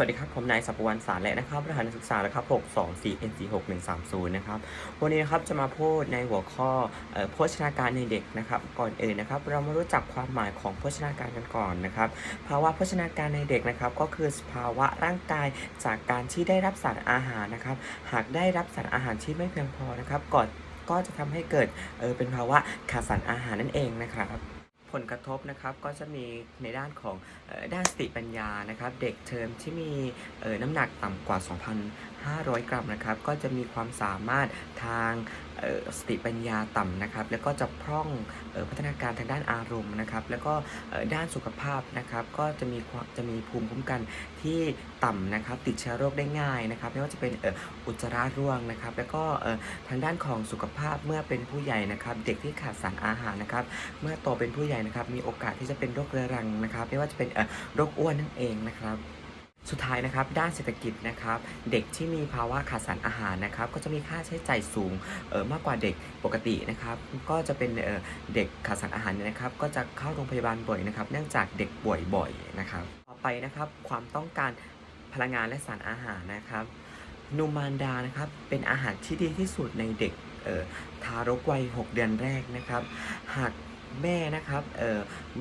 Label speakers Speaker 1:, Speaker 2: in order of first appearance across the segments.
Speaker 1: สวัสดีครับ ผมนายสัปวรรณสารและนะครับรหัสนักศึกษานะครับ 624 NC 6130นะครับ วันนี้นะครับจะมาพูดในหัวข้ออโภชนาการในเด็กนะครับ ก่อนอื่นนะครับ เรามารู้จักความหมายของโภชนาการกันก่อนนะครับ ภาวะโภชนาการในเด็กนะครับ ก็คือสภาวะร่างกายจากการที่ได้รับสารอาหารนะครับ หากได้รับสารอาหารที่ไม่เพียงพอนะครับก่อนก็จะทำให้เกิดเเป็นภาวะขาดสารอาหารนั่นเองนะครับ ผลกระทบนะครับก็จะมีในด้านของด้านสติปัญญานะครับ เด็กเทอมที่มีน้ำหนักต่ำกว่า500 กรัมนะครับ ก็จะมีความสามารถทางสติปัญญาต่ำนะครับ แล้วก็จะพร่องออพัฒนาการทางด้านอารมณ์นะครับ แล้วก็ด้านสุขภาพนะครับ ก็จะมีจะมีภูมิคุ้มกันที่ต่ำนะครับ ติดเชื้อโรคได้ง่ายนะครับ ไม่ว่าจะเป็นอ,อุจจาระร่วงนะครับ แล้วก็ทางด้านของสุขภาพเมื่อเป็นผู้ใหญ่นะครับ เด็กที่ขาดสารอาหารนะครับ เมื่อโตเป็นผู้ใหญ่นะครับ มีโอกาสที่จะเป็นโรคเรื้อรังนะครับ ไม่ว่าจะเป็นโรคอ้วนนั่นเองนะครับ สุดท้ายนะครับด้านเศรษฐกิจนะครับเด็กที่มีภาวะขาดสารอาหารนะครับก็จะมีค่าใช้จ่ายสูงเออมากกว่าเด็กปกตินะครับก็จะเป็นเออเด็กขาดสารอาหารนะครับก็จะเข้าโรงพยาบาลบ่อยนะครับเนื่องจากเด็กป่วยบ่อยนะครับต่อไปนะครับความต้องการพลังงานและสารอาหารนะครับนูมารดานะครับเป็นอาหารที่ดีที่สุดในเด็กเออทารกวัย 6 เดือนแรกนะครับ หาก แม่นะครับ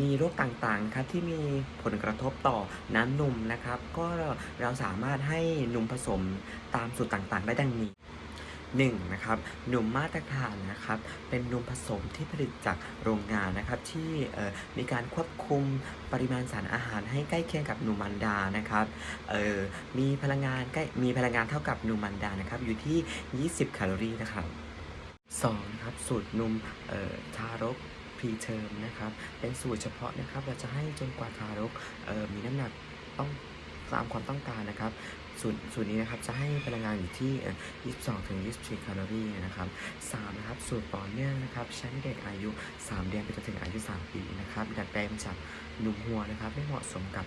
Speaker 1: มีโรคต่างๆครับที่มีผลกระทบต่อน้ำนมนะครับ ก็เราสามารถให้นมผสมตามสูตรต่างๆ ได้ดังนี้ 1. นะครับนมมาตรฐานนะครับ เป็นนมผสมที่ผลิตจากโรงงานนะครับ ที่มีการควบคุมปริมาณสารอาหารให้ใกล้เคียงกับนมมันดานะครับมีพลังงานใกล้มีพลังงานเท่ากับนมมันดานะครับ อยู่ที่ 20 แคลอรี่นะครับ2นะครับสูตรนมทารก เทอมนะครับ เป็นสูตรเฉพาะนะครับ เราจะให้จนกว่าทารกมีน้ำหนักต้องตามความต้องการนะครับ สูตรสูตรนี้นะครับจะให้พลังงานอยู่ที่เอ่อ22 ถึง 24 แคลอรี่นะครับ 3 นะครับ สูตรต่อเนื่องนะครับ ใช้เด็กอายุ 3 เดือนไปจนถึงอายุ 3 ปีนะครับ ดัดแปลงจากนุ่มหัวนะครับ ไม่เหมาะสมกับ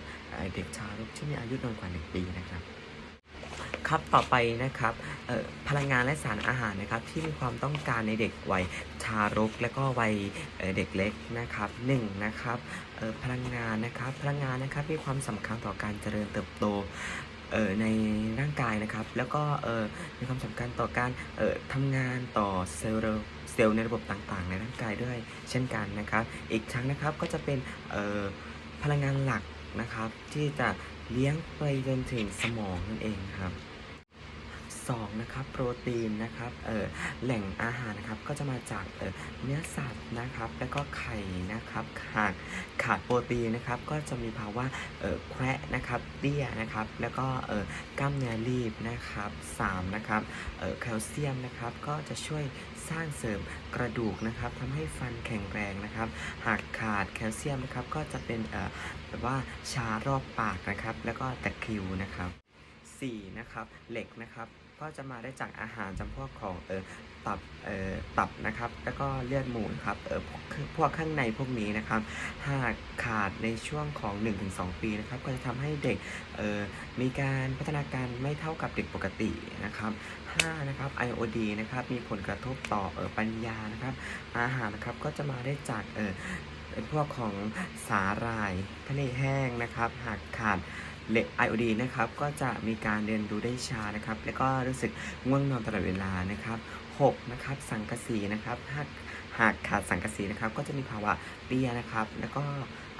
Speaker 1: เด็กทารกที่มีอายุน้อยกว่า 1 ปีนะครับ ครับต่อไปนะครับพลังงานและสารอาหารนะครับที่มีความต้องการในเด็กวัยทารกและก็วัยเเด็กเล็กนะครับหนึ่งนะครับพลังงานนะครับพลังงานนะครับมีความสำคัญต่อการเจริญเติบโตในร่างกายนะครับ แล้วก็มีความสำคัญต่อการทำงานต่อเซลล์เซลล์ในระบบต่างๆ ในร่างกายด้วยเช่นกันนะครับ อีกทั้งนะครับก็จะเป็นพลังงานหลักนะครับที่จะ เลี้ยงไปจนถึงสมองนั่นเองครับ2นะครับโปรตีนนะครับเอ่อแหล่งอาหารนะครับก็จะมาจากเอ่อเนื้อสัตว์นะครับแล้วก็ไข่นะครับหากขาดโปรตีนนะครับก็จะมีภาวะเอ่อแคระนะครับเตี้ยนะครับแล้วก็เอ่อกล้ามเนื้อรีบนะครับ3นะครับเอ่อแคลเซียมนะครับก็จะช่วย สร้างเสริมกระดูกนะครับทำให้ฟันแข็งแรงนะครับ หากขาดแคลเซียมนะครับก็จะเป็นเอ่อแบบว่าชารอบปากนะครับ แล้วก็ตะคริวนะครับ 4 นะครับเหล็กนะครับ ก็จะมาได้จากอาหารจำพวกของเออตับเออตับนะครับ แล้วก็เลือดหมูนครับเออพวกพวกข้างในพวกนี้นะครับ หากขาดในช่วงของ 1-2 ปีนะครับ ก็จะทำให้เด็กเออมีการพัฒนาการไม่เท่ากับเด็กปกตินะครับ 5 นะครับไอโอดีนะครับ มีผลกระทบต่อเออปัญญานะครับ อาหารนะครับก็จะมาได้จากเออพวกของสาหร่ายทะเลแห้งนะครับ หากขาด เล็กไอโอดีนะครับก็จะมีการเรียนรู้ได้ช้านะครับ แล้วก็รู้สึกง่วงนอนตลอดเวลานะครับ6นะครับสังกะสีนะครับหากหากขาดสังกะสีนะครับก็จะมีภาวะเปียนะครับ แล้วก็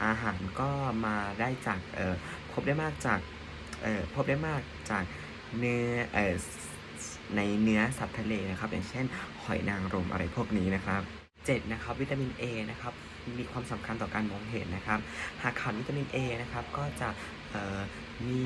Speaker 1: อาหารก็มาได้จากเอ่อพบได้มากจากเอ่อพบได้มากจากเนื้อเอ่อในเนื้อสัตว์ทะเลนะครับ อย่างเช่น หอยนางรมอะไรพวกนี้นะครับ7นะครับวิตามิน A นะครับมีความสำคัญต่อการมองเห็นนะครับ หากขาดวิตามิน A นะครับก็จะ เอ่อ มี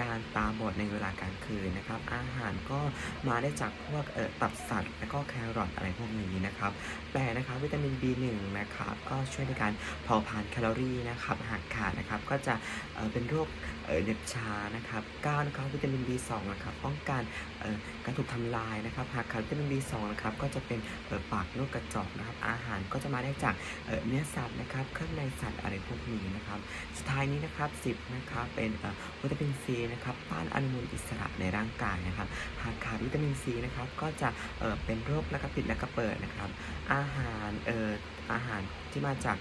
Speaker 1: การตาบอดในเวลากลางคืนนะครับ อาหารก็มาได้จากพวกเอ่อตับสัตว์ แล้วก็แครอทอะไรพวกนี้นะครับแปดนะครับวิตามิน B1 นะครับก็ช่วยในการเผาผลาญแคลอรี่นะครับหากขาดนะครับก็จะเอ่อเป็นโรคเอ่อเหน็บชานะครับ9นะครับวิตามิน B2 นะครับป้องกันเอ่อการถูกทำลายนะครับหากขาดวิตามิน B2 นะครับก็จะเป็นเอ่อปากนกกระจอกนะครับ อาหารก็จะมาได้จากเอ่อเนื้อสัตว์นะครับเครื่องในสัตว์อะไรพวกนี้นะครับ สุดท้ายนี้นะครับ10นะครับเป็นเอ่อวิตามินซีนะครับต้านอนุมูลอิสระในร่างกายนะครับหากขาดวิตามินซีนะครับก็จะเอ่อเป็นโรคแล้วก็ปิดแล้วก็เปิดนะครับ อาหารเอ่ออาหารที่มาจาก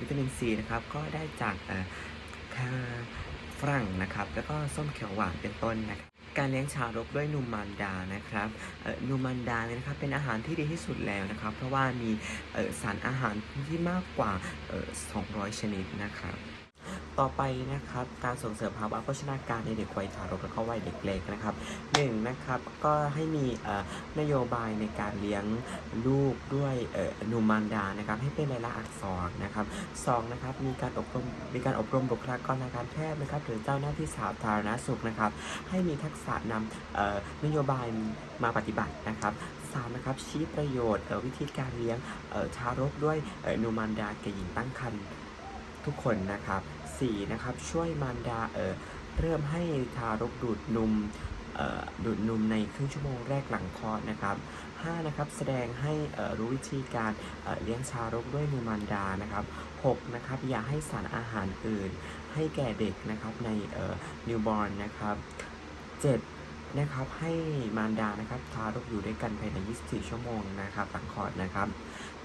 Speaker 1: วิตามินซีนะครับก็ได้จากเอ่อคาฝรั่งนะครับแล้วก็ส้มเขียวหวานเป็นต้นนะครับการเลี้ยงชารกด้วยนูมานดานะครับนูมานดาเนี่ยนะครับเป็นอาหารที่ดีที่สุดแล้วนะครับ เพราะว่ามีสารอาหารที่มากกว่าเอ่อ200 ชนิดนะครับ ต่อไปนะครับ การส่งเสริมภาวะโภชนาการในเด็กวัยทารกและก็วัยเด็กเล็กนะครับหนึ่งนะครับก็ให้มีนโยบายในการเลี้ยงลูกด้วยนูมานดานะครับ ให้เป็นลายลักษณ์อักษรนะครับสองนะครับมีการอบรมมีการอบรมบุคลากรทางการแพทย์นะครับหรือเจ้าหน้าที่สาธารณสุขนะครับ ให้มีทักษะนำนโยบายมาปฏิบัตินะครับสามนะครับชี้ประโยชน์วิธีการเลี้ยงทารกด้วยนูมานดาแก่หญิงตั้งครรภ์ทุกคนนะครับ สี่นะครับช่วยมารดาเอ่อเริ่มให้ทารกดูดนมเอ่อดูดนมในครึ่งชั่วโมงแรกหลังคลอดนะครับห้านะครับแสดงให้เอ่อรู้วิธีการเอ่อเลี้ยงชารกด้วยนูมารดานะครับหกนะครับอย่าให้สารอาหารอื่น ให้แก่เด็กนะครับในเอ่อนิวบอร์นนะครับเจ็ดนะครับให้มารดานะครับทารกอยู่ด้วยกันภายใน 24 ชั่วโมงนะครับหลังคลอดนะครับ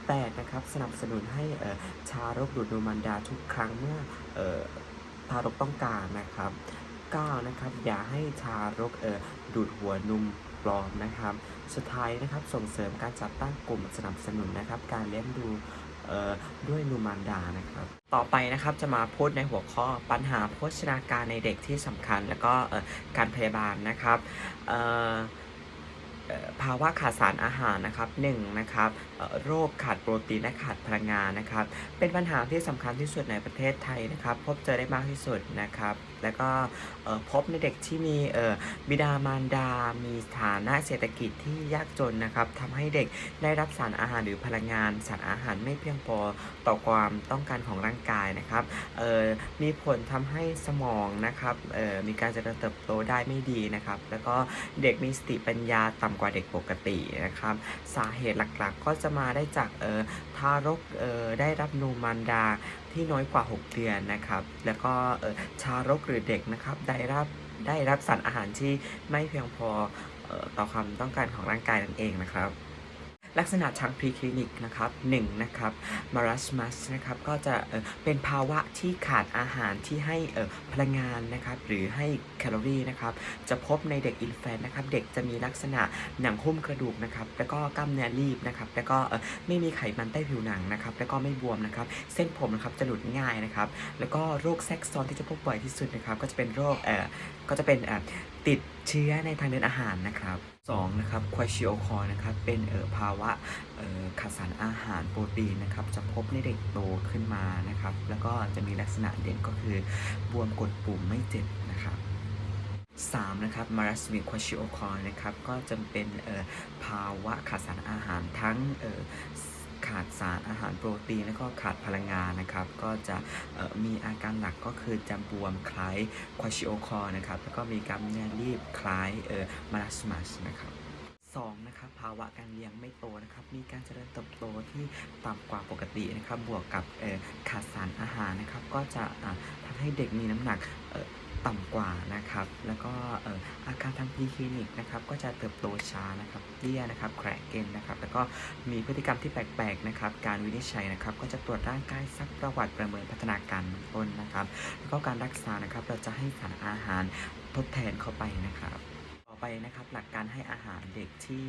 Speaker 1: แปดนะครับสนับสนุนให้เอ่อทารกดูดนมมารดาทุกครั้งเมื่อทารกต้องการนะครับเก้านะครับ อย่าให้ทารกดูดหัวนมปลอมนะครับ สุดท้ายนะครับส่งเสริมการจัดตั้งกลุ่มสนับสนุนนะครับ การเลี้ยงดูด้วยนูมานดานะครับ ต่อไปนะครับจะมาพูดในหัวข้อปัญหาโภชนาการในเด็กที่สำคัญ แล้วก็การพยาบาลนะครับภาวะขาดสารอาหารนะครับหนึ่งนะครับโรคขาดโปรตีนและขาดพลังงานนะครับ เป็นปัญหาที่สำคัญที่สุดในประเทศไทยนะครับ พบเจอได้มากที่สุดนะครับ แล้วก็พบในเด็กที่มีบิดามารดา มีฐานะเศรษฐกิจที่ยากจนนะครับทำให้เด็กได้รับสารอาหารหรือพลังงาน สารอาหารไม่เพียงพอต่อความต้องการของร่างกายนะครับมีผลทำให้สมองนะครับมีการเจริญเติบโตได้ไม่ดีนะครับ แล้วก็เด็กมีสติปัญญาต่ำกว่าเด็กปกตินะครับ สาเหตุหลักๆ ก็จะจะมาได้จากเอ่อทารกเออได้รับนูมารดาที่น้อยกว่า 6 เดือนนะครับ แล้วก็เอ่อทารกหรือเด็กนะครับได้รับได้รับสารอาหารที่ไม่เพียงพอเออต่อความต้องการของร่างกายนั่นเองนะครับ ลักษณะทางพรีคลินิกนะครับ1นะครับมารัสมัสนะครับก็จะเอ่อเป็นภาวะที่ขาดอาหารที่ให้เอ่อพลังงานนะครับหรือให้แคลอรี่นะครับจะพบในเด็กอินแฟนนะครับเด็กจะมีลักษณะหนังหุ้มกระดูกนะครับแล้วก็กล้ามเนื้อรีบนะครับแล้วก็เอ่อไม่มีไขมันใต้ผิวหนังนะครับแล้วก็ไม่บวมนะครับเส้นผมนะครับจะหลุดง่ายนะครับแล้วก็โรคแทรกซ้อนที่จะพบบ่อยที่สุดนะครับก็จะเป็นโรคเอ่อก็จะเป็นเอ่อติดเชื้อในทางเดินอาหารนะครับ สองนะครับควาชิโอคอนะครับเป็นเอ่อภาวะเอ่อขาดสารอาหารโปรตีนนะครับจะพบในเด็กโตขึ้นมานะครับ แล้วก็จะมีลักษณะเด่นก็คือบวมกดปุ่มไม่เจ็บนะครับ3นะครับมารัสมิควาชิโอคอนะครับก็จะเป็นเอ่อภาวะขาดสารอาหารทั้งเอ่อ ขาดสารอาหารโปรตีนแล้วก็ขาดพลังงานนะครับ ก็จะมีอาการหลักก็คือจะบวมคล้ายควาชิโอคอนะครับ แล้วก็มีกล้ามเนื้อรีบคล้ายเอ่อมารัสมัสนะครับสองนะครับภาวะการเลี้ยงไม่โตนะครับ มีการเจริญเติบโตที่ต่ำกว่าปกตินะครับ บวกกับขาดสารอาหารนะครับ ก็จะอ่าทำให้เด็กมีน้ำหนักเต่ำกว่านะครับ แล้วก็เอ่ออาการทางพีคลินิกนะครับก็จะเติบโตช้านะครับเตี้ยนะครับแคร์เกนนะครับแล้วก็มีพฤติกรรมที่แปลกๆนะครับการวินิจฉัยนะครับก็จะตรวจร่างกายซักประวัติประเมินพัฒนาการต้นนะครับ แล้วก็การรักษานะครับเราจะให้สารอาหารทดแทนเข้าไปนะครับ ไปนะครับหลักการให้อาหารเด็กที่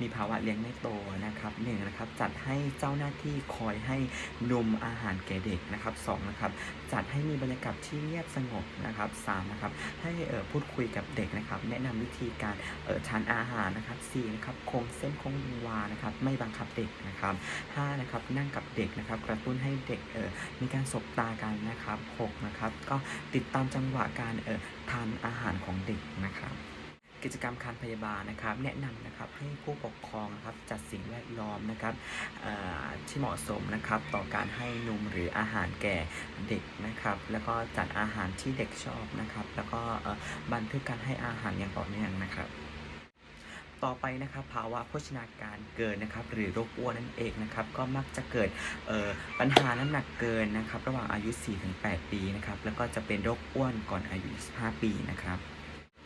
Speaker 1: มีภาวะเลี้ยงไม่โตนะครับหนึ่งนะครับจัดให้เจ้าหน้าที่คอยให้นมอาหารแก่เด็กนะครับสองนะครับจัดให้มีบรรยากาศที่เงียบสงบนะครับสามนะครับให้พูดคุยกับเด็กนะครับแนะนำวิธีการทานอาหารนะครับสี่นะครับคงเส้นคงวานะครับไม่บังคับเด็กนะครับห้านะครับนั่งกับเด็กนะครับกระตุ้นให้เด็กมีการสบตากันนะครับหกนะครับก็ติดตามจังหวะการทานอาหารของเด็กนะครับ กิจกรรมการพยาบาลนะครับ แนะนำนะครับให้ผู้ปกครองนะครับจัดสิ่งแวดล้อมนะครับที่เหมาะสมนะครับต่อการให้นมหรืออาหารแก่เด็กนะครับ แล้วก็จัดอาหารที่เด็กชอบนะครับ แล้วก็บันทึกการให้อาหารอย่างต่อเนื่องนะครับต่อไปนะครับภาวะโภชนาการเกินนะครับ หรือโรคอ้วนนั่นเองนะครับ ก็มักจะเกิดออปัญหาน้ำหนักเกินนะครับ ระหว่างอายุ 4-8 ปีนะครับ แล้วก็จะเป็นโรคอ้วนก่อนอายุ25ปีนะครับ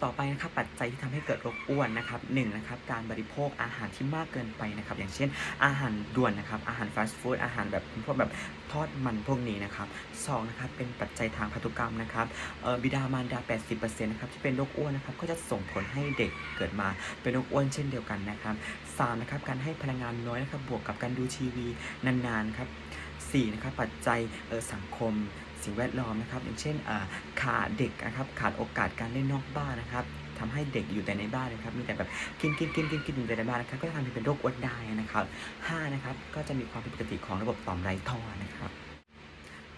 Speaker 1: ต่อไปนะครับปัจจัยที่ทำให้เกิดโรคอ้วนนะครับหนึ่งนะครับการบริโภคอาหารที่มากเกินไปนะครับอย่างเช่น อาหารด่วนนะครับอาหารฟาสต์ฟู้ดอาหารแบบพวกแบบทอดมันพวกนี้นะครับสองนะครับเป็นปัจจัยทางพันธุกรรมนะครับเอ่อบิดามารดา 80%นะครับที่เป็นโรคอ้วนนะครับก็จะส่งผลให้เด็กเกิดมาเป็นโรคอ้วนเช่นเดียวกันนะครับสามนะครับการให้พลังงานน้อยนะครับบวกกับการดูทีวีนานๆครับสี่นะครับปัจจัยเอ่อสังคม สิ่งแวดล้อมนะครับ อย่างเช่นขาดเด็กนะครับขาดโอกาสการเล่นนอกบ้านนะครับทำให้เด็กอยู่แต่ในบ้านนะครับ มีแต่แบบกินกินกินกินกินอยู่แต่ในบ้านนะครับ ก็จะทำให้เป็นโรคอ้วนได้นะครับห้านะครับ ก็จะมีความผิดปกติของระบบต่อมไรท่อนะครับ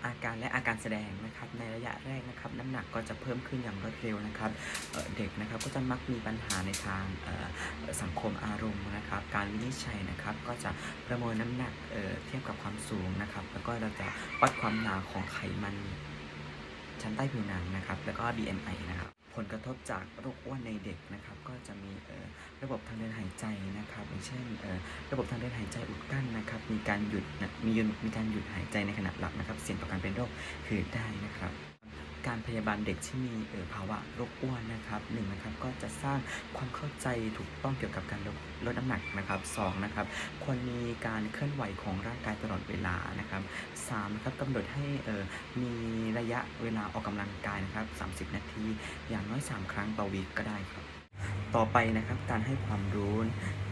Speaker 1: อาการและอาการแสดงนะครับในระยะแรกนะครับน้ำหนักก็จะเพิ่มขึ้นอย่างรวดเร็วนะครับเเด็กนะครับก็จะมักมีปัญหาในทางสังคมอารมณ์นะครับ การวินิจฉัยนะครับก็จะประเมินน้ำหนักเเทียบกับความสูงนะครับ แล้วก็เราจะวัดความหนาของไขมันชั้นใต้ผิวหนังนะครับ แล้วก็ BMI นะครับ ผลกระทบจากโรคอ้วนในเด็กนะครับ ก็จะมีระบบทางเดินหายใจนะครับอย่างเช่นระบบทางเดินหายใจอุดกั้นนะครับ มีการหยุดมีมีการหยุดหายใจในขณะหลับนะครับ เสี่ยงต่อการเป็นโรคหืดได้นะครับ การพยาบาลเด็กที่มีเออภาวะโรคอ้วนนะครับหนึ่งนะครับก็จะสร้างความเข้าใจถูกต้องเกี่ยวกับการลดลดน้ำหนักนะครับสองนะครับควรมีการเคลื่อนไหวของร่างกายตลอดเวลานะครับสามนะครับกำหนดให้เออมีระยะเวลาออกกำลังกายนะครับ30 นาที อย่างน้อย 3 ครั้งต่อวีคก็ได้ครับ ต่อไปนะครับการให้ความรู้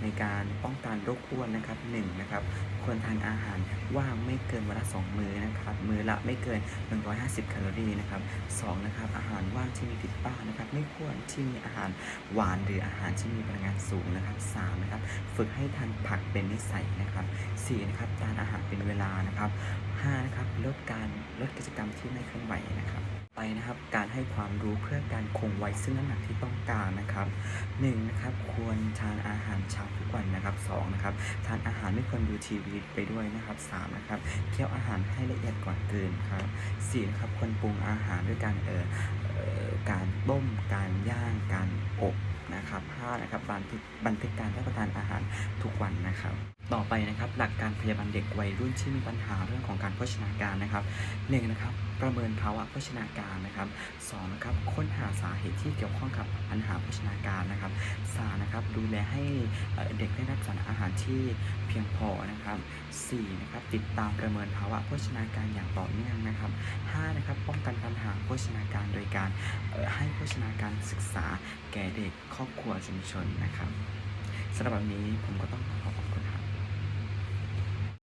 Speaker 1: ในการป้องกันโรคอ้วนนะครับหนึ่งนะครับควรทานอาหารว่างไม่เกินวันละสองมื้อนะครับมื้อละไม่เกิน 150 แคลอรี่นะครับสองนะครับอาหารว่างที่มีติดป้ายนะครับไม่ควรที่มีอาหารหวานหรืออาหารที่มีพลังงานสูงนะครับสามนะครับฝึกให้ทานผักเป็นนิสัยนะครับสี่นะครับทานอาหารเป็นเวลานะครับห้านะครับลดการลดกิจกรรมที่ไม่เคลื่อนไหวนะครับ ไปนะครับการให้ความรู้เพื่อการคงไว้ซึ่งน้ำหนักที่ต้องการนะครับหนึ่งนะครับควรทานอาหารเช้าทุกวันนะครับสองนะครับทานอาหารไม่ควรดูทีวีไปด้วยนะครับสามนะครับเคี่ยวอาหารให้ละเอียดก่อนตื่นครับสี่นะครับควรปรุงอาหารด้วยการเอ่อการต้มการย่างการอบนะครับห้านะครับบันทึกบันทึกการรับประทานอาหารทุกวันนะครับต่อไปนะครับ หลักการพยาบาลเด็กวัยรุ่นที่มีปัญหาเรื่องของการโภชนาการนะครับหนึ่งนะครับ ประเมินภาวะโภชนาการนะครับสองนะครับค้นหาสาเหตุที่เกี่ยวข้องกับปัญหาโภชนาการนะครับสามนะครับดูแลให้เด็กได้รับสารอาหารที่เพียงพอนะครับสี่นะครับติดตามประเมินภาวะโภชนาการอย่างต่อเนื่องนะครับห้านะครับป้องกันปัญหาโภชนาการโดยการให้โภชนาการศึกษาแก่เด็กครอบครัวชุมชนนะครับสำหรับวันนี้ผมก็ต้องขอ